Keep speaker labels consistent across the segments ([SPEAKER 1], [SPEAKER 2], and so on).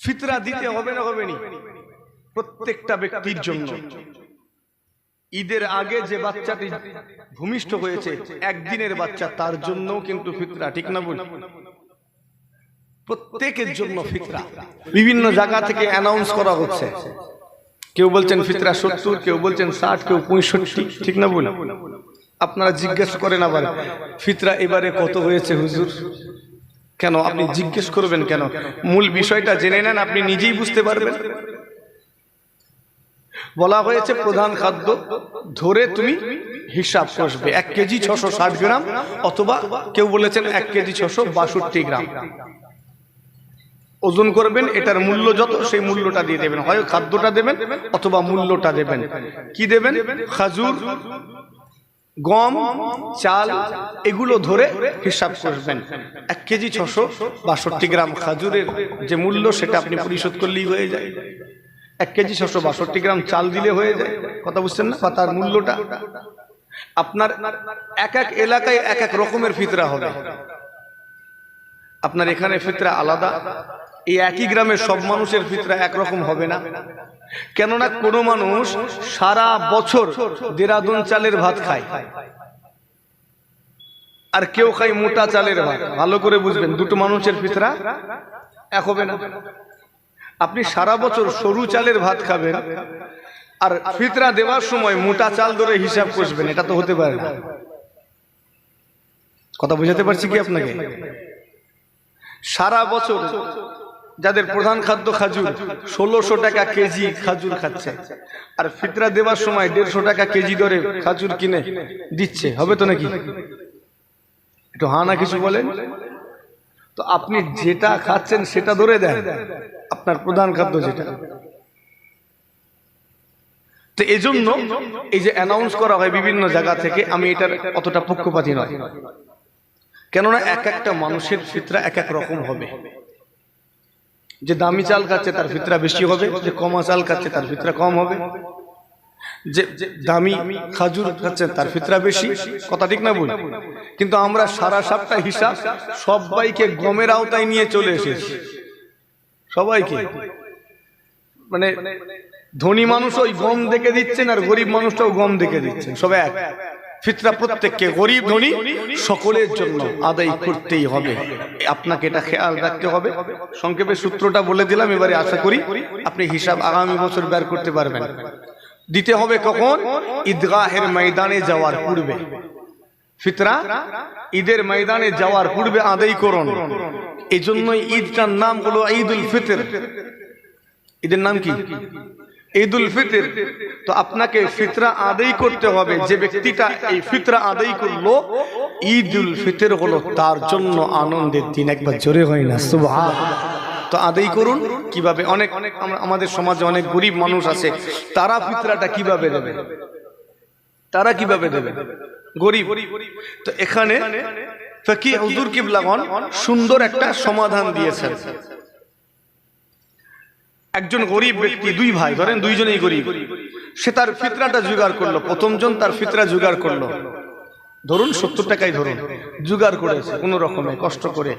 [SPEAKER 1] ফিতরা দিতে হবে না হবে নি? প্রত্যেকটা ব্যক্তির জন্য। ঈদের আগে যে বাচ্চাটি ভূমিষ্ঠ হয়েছে একদিনের বাচ্চা তার জন্য কিন্তু ফিতরা ঠিক না বলি প্রত্যেকের জন্য ফিতরা। বিভিন্ন জায়গা থেকে অ্যানাউন্স করা হচ্ছে। কেউ বলছেন ফিতরা সত্তর কেউ বলছেন ষাট কেউ পঁয়ষট্টি ঠিক না বলি আপনারা জিজ্ঞেস করেন আবার। ফিতরা এবারে কত হয়েছে হুজুর? কেন? আপনি জিজ্ঞেস করবেন কেন? মূল বিষয়টা জেনে নেন আপনি নিজেই বুঝতে পারবেন। বলা হয়েছে প্রধান খাদ্য ধরে তুমি হিসাব কষবে। এক কেজি ছশো ষাট গ্রাম অথবা কেউ বলেছেন এক কেজি ছশো বাষট্টি গ্রাম। ওজন করবেন এটার মূল্য যত সেই মূল্যটা দিয়ে দেবেন। হয় খাদ্যটা দেবেন অথবা মূল্যটা দেবেন। কি দেবেন? খাজুর গম, চাল, এগুলো ধরে হিসাব করবেন। এক কেজি ছশো বাষট্টি গ্রাম খাজুরের যে মূল্য সেটা আপনি পরিশোধ করলেই হয়ে যায়। এক কেজি ছশো বাষট্টি গ্রাম চাল দিলে হয়ে যায়। কথা বুঝছেন না? বা তার মূল্যটা। আপনার এক এক এলাকায় এক এক রকমের ফিতরা হবে। আপনার এখানে ফিতরা আলাদা এই একই গ্রামের সব মানুষের ফিতরা একরকম হবে না। কেননা কোনো মানুষ সারা বছর দেরাদুন চালের ভাত খায়। আর কেউ খায় মোটা চালের ভাত। ভালো করে বুঝবেন, দুটো মানুষের ফিতরা এক হবে না। আপনি সারা বছর সরু চালের ভাত খাবেন আর ফিতরা দেওয়ার সময় মোটা চাল ধরে হিসাব কষবেন, এটা তো হতে পারে না। কথা বুঝাতে পারছি কি আপনাকে? সারা বছর যাদের প্রধান খাদ্য খাজুর, ষোলোশো টাকা কেজি খাজুর খাচ্ছে। আর ফিতরা দেওয়ার সময় দেড়শো টাকা কেজি ধরে খাজুর কিনে দিচ্ছে। হবে তো নাকি? একটু হা না কিছু বলেন। তো আপনি যেটা খাচ্ছেন সেটা ধরে দেন। আপনার প্রধান খাদ্য যেটা। তো এজন্য এই যে অ্যানাউন্স করা হয় বিভিন্ন জায়গা থেকে, আমি এটার অতটা পক্ষপাতী নয়। কেননা এক একটা মানুষের ফিতরা এক এক রকম হবে। যে দামি চাল খাচ্ছে তার ফিতরা বেশি হবে, যে কমা চাল খাচ্ছে তার ফিতরা কম হবে। যে দামি খাজুর খাচ্ছে তার ফিতরা বেশি, কথা ঠিক না বলি? কিন্তু আমরা সারা সাতটা হিসাব সবাইকে গমের আওতায় নিয়ে চলে এসেছি। সবাইকে। মানে ধনী মানুষ ওই গম দেখে দিচ্ছেন আর গরিব মানুষটাও গম দেখে দিচ্ছেন সবাই এক। ফিতরা প্রত্যেককে গরিব ধনী সকলের জন্য আদায় করতেই হবে। আপনাকে এটা খেয়াল রাখতে হবে। সংক্ষেপে সূত্রটা বলে দিলাম এবারে আশা করি আপনি হিসাব আগামী বছর বের করতে পারবেন। দিতে হবে কখন? ঈদগাহের ময়দানে যাওয়ার পূর্বে। ফিতরা? ঈদের ময়দানে যাওয়ার পূর্বে আদায় করুন। এই জন্যই ঈদটার নাম হলো ঈদ উল ফিতর। ঈদের নাম কি? ঈদ উল ফিতর। তো আপনাকে ফিতরা আদায় করতে হবে। যে ব্যক্তিটা এই ফিতরা আদায় করল ঈদ উল ফিতর হলো তার জন্য আনন্দের দিন। একবার জোরে হয় না, সুবহান। তো আদায় করুন। কীভাবে? অনেক অনেক আমাদের সমাজে অনেক গরিব মানুষ আছে। তারা ফিতরাটা কীভাবে দেবে? তারা কীভাবে দেবে? গরিব। তো এখানে ফকি হুজুর কিবলাগন সুন্দর একটা সমাধান দিয়েছেন। একজন গরিব ব্যক্তি দুই ভাই ধরেন দুইজনেই গরিব। সে তার ফিতরাটা জোগাড় করল প্রথমজন তার ফিতরা জোগাড় করল। ধরুন সত্তর টাকাই ধরুন জোগাড় করেছে কোনো রকমে কষ্ট করে।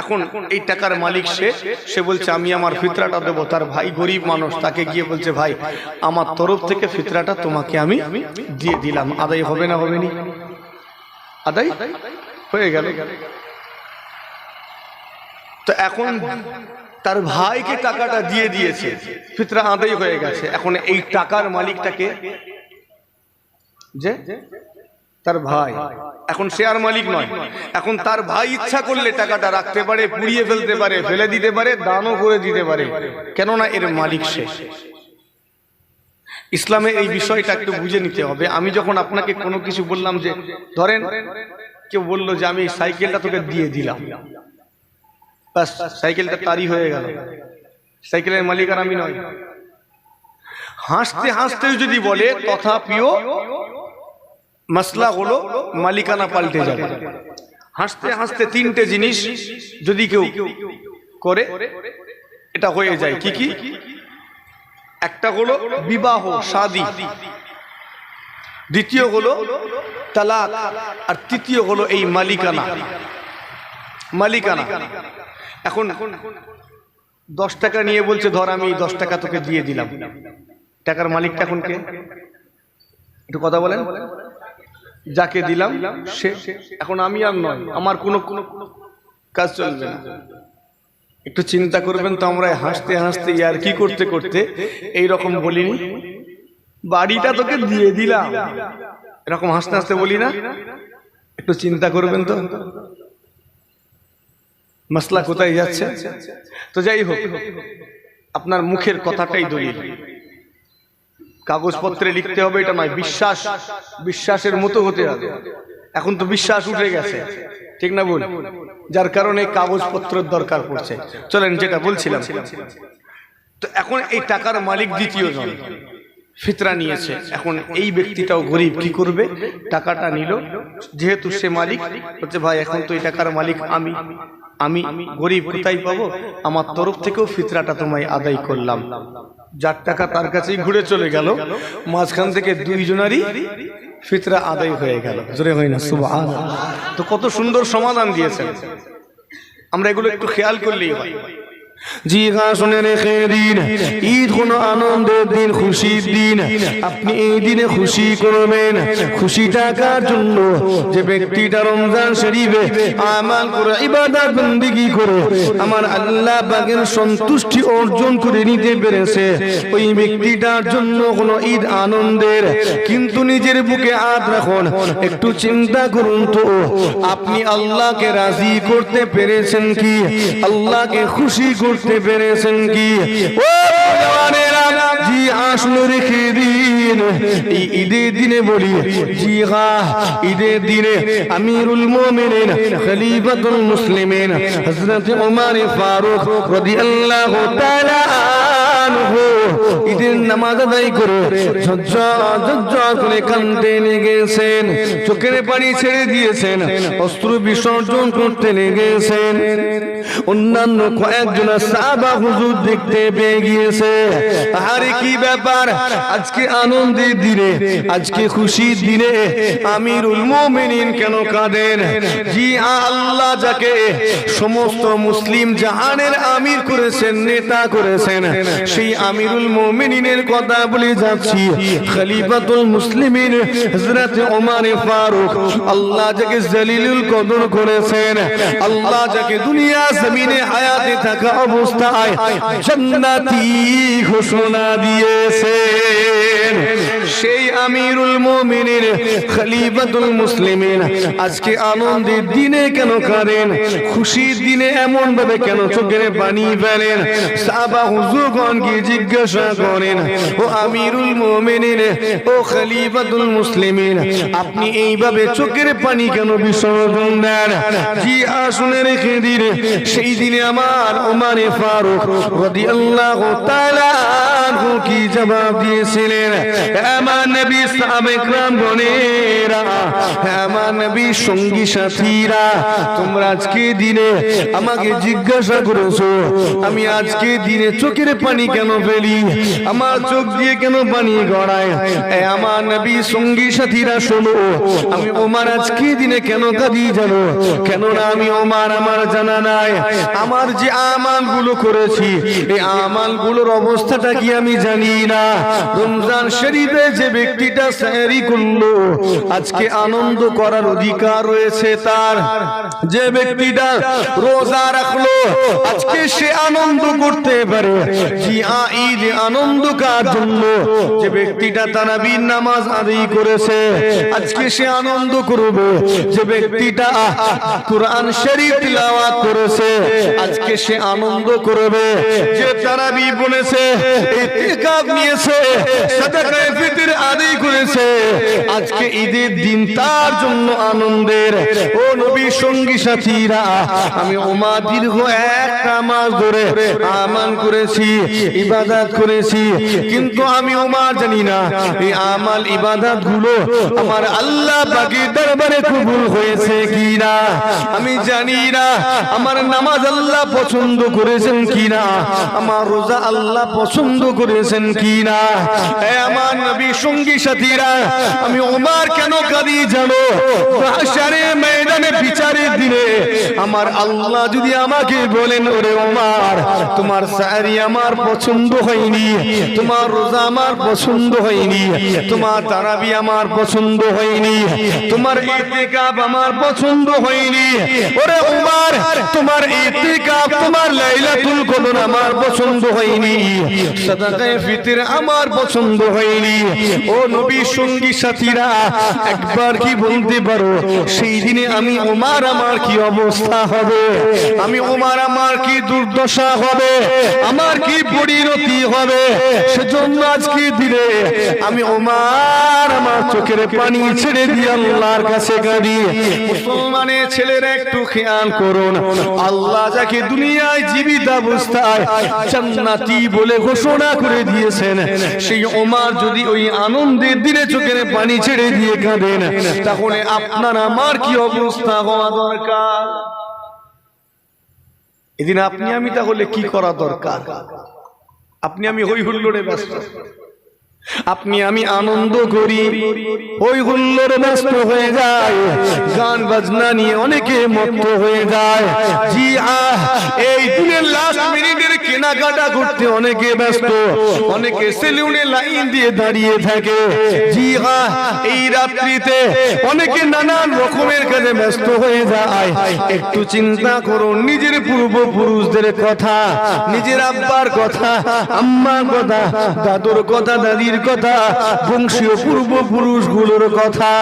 [SPEAKER 1] এখন এই টাকার মালিক সে সে বলছে আমি আমার ফিতরাটা দেবো তার ভাই গরিব মানুষ তাকে গিয়ে বলছে ভাই আমার তরফ থেকে ফিতরাটা তোমাকে আমি দিয়ে দিলাম আদায় হবে না হবে নি? আদায় হয়ে গেল। তো এখন তার ভাইকে টাকাটা দিয়ে দিয়েছে। ফিতরা আদায় হয়ে গেছে। এখন এই টাকার মালিকটাকে যে? তার ভাই। এখন আর মালিক নয়। এখন তার ভাই ইচ্ছা করলে টাকাটা রাখতে পারে, পুড়িয়ে ফেলতে পারে, ফেলে দিতে পারে, দানও করে দিতে পারে। কেননা এর মালিক সে। ইসলামে এই বিষয়টা একটু বুঝে নিতে হবে। আমি যখন আপনাকে কোনো কিছু বললাম যে, ধরেন, কেউ বলল যে, আমি সাইকেলটা তোকে দিয়ে দিলাম। ব্যাস সাইকেলটা তারই হয়ে গেল। সাইকেলের মালিক আর আমি নয়। হাসতে হাসতেও যদি বলে তথাপিও মাসলা হলো মালিকানা পাল্টে যাবে। হাসতে হাসতে তিনটে জিনিস যদি কেউ করে এটা হয়ে যায়। কি কি? একটা হলো বিবাহ শাদি। দ্বিতীয় হলো তালাক। আর তৃতীয় হলো এই মালিকানা। মালিকানা। এখন দশ টাকা নিয়ে বলছে, ধর আমি দশ টাকা তোকে দিয়ে দিলাম। টাকার মালিকটা এখন কে? একটু কথা বলেন। যাকে দিলাম, সে। এখন আমি আর নয়, আমার কোনো কোনো কাজ চলবে না। একটু চিন্তা করবেন তো আমরা হাসতে হাসতে আর কি করতে করতে এই রকম বলিনি। বাড়িটা তোকে দিয়ে দিলাম। এরকম হাসতে হাসতে বলি না। একটু চিন্তা করবেন তো। মশলা কোথায় যাচ্ছে? তো যাই হোক আপনার মুখের কথাটাই দলিল। কাগজপত্রে লিখতে হবে এটা নয় বিশ্বাস। বিশ্বাসের মতো হতে হবে। এখন তো বিশ্বাস উঠে গেছে। ঠিক না বল যার কারণে কাগজপত্রের দরকার পড়ছে। চলেন যেটা বলছিলাম। তো এখন এই টাকার মালিক দ্বিতীয় জন। ফিতরা নিয়েছে। এখন এই ব্যক্তিটাও গরিব কি করবে? টাকাটা নিল। যেহেতু সে মালিক হচ্ছে ভাই এখন তো এই টাকার মালিক আমি। আমি গরিব কোথায় পাবো? আমার তরফ থেকেও ফিতরাটা তোমায় আদায় করলাম। যার টাকা তার কাছেই ঘুরে চলে গেল, মাঝখান থেকে দুইজনারই ফিতরা আদায় হয়ে গেল। জোরে হয় না শুভ তো কত সুন্দর সমাধান দিয়েছেন। আমরা এগুলো একটু খেয়াল করলেই হয়।
[SPEAKER 2] শুনে রেখে দিন। ঈদ কোন আনন্দের দিন, খুশির দিন। আপনি এই দিনে খুশি করবেন। খুশি থাকার জন্য যে ব্যক্তিটা রমজান শরীফে আমাল করে বন্দিগি করে, আমার আল্লাহ বাগের সন্তুষ্টি অর্জন করে নিতে পেরেছে। ওই ব্যক্তিটার জন্য কোনো ঈদ আনন্দের কিন্তু নিজের বুকে হাত রাখুন। একটু চিন্তা করুন তো, আপনি আল্লাহকে রাজি করতে পেরেছেন কি? আল্লাহকে খুশি করতে পেরেছেন কি? ও জি আসলে রেখে দিন। ঈদের দিনে বলি, জি হা ঈদের দিনে আমিরুল মুমিনিন, খলিফাতুল হযরত ওমর ফারুক রাদিয়াল্লাহু তাআলা ঈদের নামাজ আদায় করে করে কান্দতে লেগেছেন, চোখের পানি ছেড়ে দিয়েছেন, অস্ত্র বিসর্জন করতে লেগেছেন। অন্যান্য কয়েকজন সাহাবা হুজুর দেখতে পেয়ে গিয়েছে। আরে কি ব্যাপার? আজকে আনন্দের দিনে আজকে খুশির দিনে আমিরুল মুমিনিন কেন কাঁদেন? জি আল্লাহ যাকে সমস্ত মুসলিম জাহানের আমির করেছেন নেতা করেছেন। সেই আমিরুল মুমিনিনের কথা বলে যাচ্ছি। খলিফাতুল মুসলিমিন হযরত ওমর ফারুক। আল্লাহ যাকে জলিলুল কদর করেছেন। আল্লাহ যাকে দুনিয়া জমিনে হায়াতে থাকা অবস্থায় জান্নাতি ঘোষণা দিয়েছেন। সেই আমিরুল মুমিনিন, খলিফাতুল মুসলিমিন। আজকে আনন্দের দিনে কেন করেন খুশির দিনে এমন ভাবে কেন চোখের পানি ফেলেন? সাহাবা হুজুরগণ কি জিজ্ঞাসা করেন, ও আমিরুল মুমিনিন, ও খলিফাতুল মুসলিমিন, আপনি এইভাবে চোখের পানি কেন বিসর্জন দেন? জি আসুনে রেখে দিন। সেই দিনে আমার ওমানে ফারুক রাদিয়াল্লাহু তাআলা আনহু কি জবাব দিয়েছিলেন? নবী হ্যাঁ, নবী সঙ্গী সাথীরা, তোমরা আজকে দিনে আমাকে জিজ্ঞাসা আমি আজকে দিনে চোখের পানি কেন ফেলি? আমার চোখ দিয়ে কেন পানি গড়ায়? আমার নবী সঙ্গী সাথীরা, শোনো, আমি ওমার আজকে দিনে কেন কাঁদি জানো? কেননা আমি ওমার, আমার জানা নাই। আমার যে আমালগুলো করেছি এই আমালগুলোর অবস্থাটা কি আমি জানি না। রমজান শরীফে যে ব্যক্তিটা সারি করল, আজকে আনন্দ করার অধিকার রয়েছে তার। যে ব্যক্তিটা রোজা রাখল, আজকে সে আনন্দ করতে পারে। ঈদ আনন্দ কার জন্য? যে ব্যক্তিটা তারাবির নামাজ আদায় করেছে, আজকে সে আনন্দ করবে। যে ব্যক্তিটা কোরআন শরীফ তিলাওয়াত করেছে, আজকে সে আনন্দ করবে। যে তারাবি বলেছে ইতিকাফ নিয়েছে, সাদাকায়ে ফিতর আদায় করেছে। আজকে ঈদের দিন, তার জন্য আনন্দের। ও নবী, সঙ্গী, সাথীরা, আমি ওমা দীর্ঘ একটা মাস ধরে আমান করেছি, ইবাদত করেছি। কিন্তু আমি ওমার জানি না, এই আমাল ইবাদতগুলো আমার আল্লাহ পাকের দরবারে কবুল হয়েছে কি না আমি জানি না, আমার নামাজ আল্লাহ পছন্দ করেছেন কি না আমার রোজা আল্লাহ পছন্দ করেছেন কি না আমার নবী সঙ্গী সাথীরা, আমি ওমার কেন কাঁদি জানো? হাসারে ময়দানে বিচারের দিনে আমার আল্লাহ যদি আমাকে বলেন, ওরে ওমার, তোমার সারি আমার পছন্দ হয়নি, তোমার রোজা আমার পছন্দ হয়নি, তোমার তারাবি আমার পছন্দ হয়নি, তোমার ইতিকাব আমার পছন্দ হয়নি, ওরে উমার তোমার ইতিকাব তোমার লাইলাতুল কদর আমার পছন্দ হয়নি, সাদাকায়ে ফিতর আমার পছন্দ হয়নি ও নবী, সঙ্গী, সাথীরা, একবার কি বলতে পারো, সেই দিনে আমি ওমার আমার কি অবস্থা হবে? আমি ওমার আমার কি দুর্দশা হবে? আমার কি পরিণতি হবে? সেজন্য আজকে দিনে আমি ওমার আমার চোখের পানি ছেড়ে দিয়ে আল্লাহর কাছে কাঁদি মুসলমানের ছেলেরা একটু খেয়াল করুন, আল্লাহ যাকে দুনিয়ায় জীবিত অবস্থায় জান্নাতি বলে ঘোষণা করে দিয়েছেন, সেই ওমার যদি ওই আনন্দের দিনে চোখের পানি ছেড়ে দিয়ে কাঁদেন। তাহলে আপনার আমার কি অবস্থা হওয়া দরকার?
[SPEAKER 1] এদিন আপনি আমি তাহলে কি করা দরকার? আপনি আমি হই হুল্লোড়ে ব্যস্ত।
[SPEAKER 2] আপনি আমি আনন্দ করি। ওই হুল্লোর ব্যস্ত হয়ে যায়। গান বাজনা নিয়ে অনেকে মত্ত হয়ে যায়। জি আহ এই দিনের লাস্ট মিনিটের কেনাকাটা করতে অনেকে ব্যস্ত। অনেকে সেলুনে লাইন দিয়ে দাঁড়িয়ে থাকে। জি আহ এই রাত্রিতে অনেকে নানান রকমের কাজে ব্যস্ত হয়ে যায়। একটু চিন্তা করুন নিজের পূর্বপুরুষদের কথা নিজের আব্বার কথা আম্মার কথা দাদুর কথা দাদির কথা বংশীয় পূর্বপুরুষগুলোর কথা।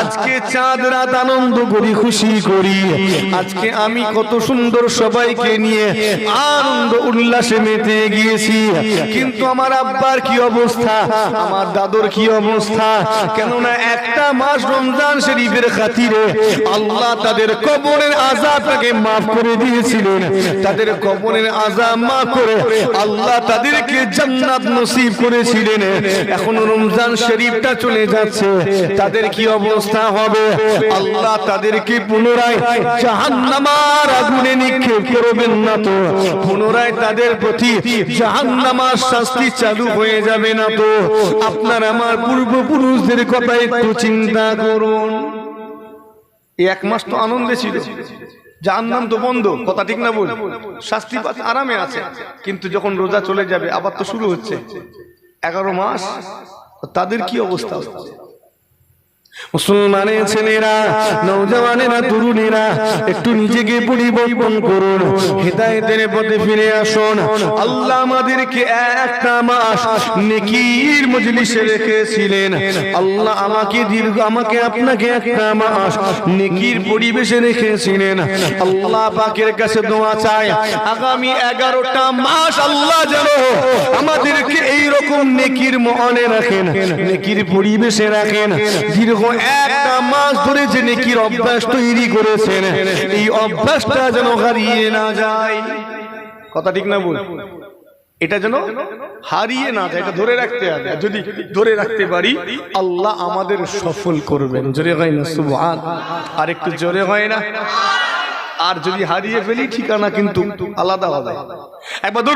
[SPEAKER 2] আজকে চাঁদ রাত আনন্দ করি, খুশি করি। আজকে আমি কত সুন্দর সবাইকে নিয়ে আনন্দ, উল্লাসে মেতে গিয়েছি। কিন্তু আমার আব্বার কি অবস্থা? আমার দাদুর কি অবস্থা? কেননা একটা মাস রমজান শরীফের খাতিরে আল্লাহ তাদের কবরের আজাবটাকে মাফ করে দিয়েছিলেন। তাদের কবরের আজাব মাফ করে আল্লাহ তাদেরকে জান্নাত নসিব করেছিলেন। এখন রমজান শরীফটা চলে যাচ্ছে। তাদের কি অবস্থা হবে? আল্লাহ তাদেরকে পুনরায় জাহান্নামার আগুনে নিক্ষেপ করবেন না তো। পুনরায় তাদের প্রতি জাহান্নামার শাস্তি চালু হয়ে যাবে না তো। আপনার আমার পূর্বপুরুষদের কথা একটু চিন্তা করুন।
[SPEAKER 1] এক মাস তো আনন্দে ছিল। যার নাম তো বন্ধ, কথা ঠিক না বল। শাস্তি আরামে আছে। কিন্তু যখন রোজা চলে যাবে, আবার তো শুরু হচ্ছে। এগারো মাস তাদের কি অবস্থা? হচ্ছে
[SPEAKER 2] মুসলমানের ছেলেরা নৌজওয়ানেরা তরুণীরা একটু নিজেকে পরিবর্তন করুন হেদায়েতের পথে ফিরে আসুন। আল্লাহ আমাদেরকে একটা মাস নেকির মজলিসে রেখেছিলেন। আল্লাহ আমাকে দীর্ঘ আমাকে আপনাকে একটা মাস নেকির পরিবেশে রেখেছিলেন। আল্লাহ পাকের কাছে দোয়া চাই আগামী এগারোটা মাস আল্লাহ যেন আমাদেরকে এই রকম নেকির মনে রাখেন নেকির পরিবেশে রাখেন। দীর্ঘ একটা মাস ধরে যে নেকির অভ্যাস তৈরি করেছেন, এই অভ্যাসটা যেন হারিয়ে না যায়।
[SPEAKER 1] কথা ঠিক না বল এটা যেন হারিয়ে না যায়, এটা ধরে রাখতে হবে। যদি ধরে রাখতে পারি, আল্লাহ আমাদের সফল করবেন। জোরে হয় না, সুবহান। আর একটু জোরে হয় না। আর যদি হারিয়ে ফেলি, ঠিকানা কিন্তু আলাদা হবে একবার ধরুন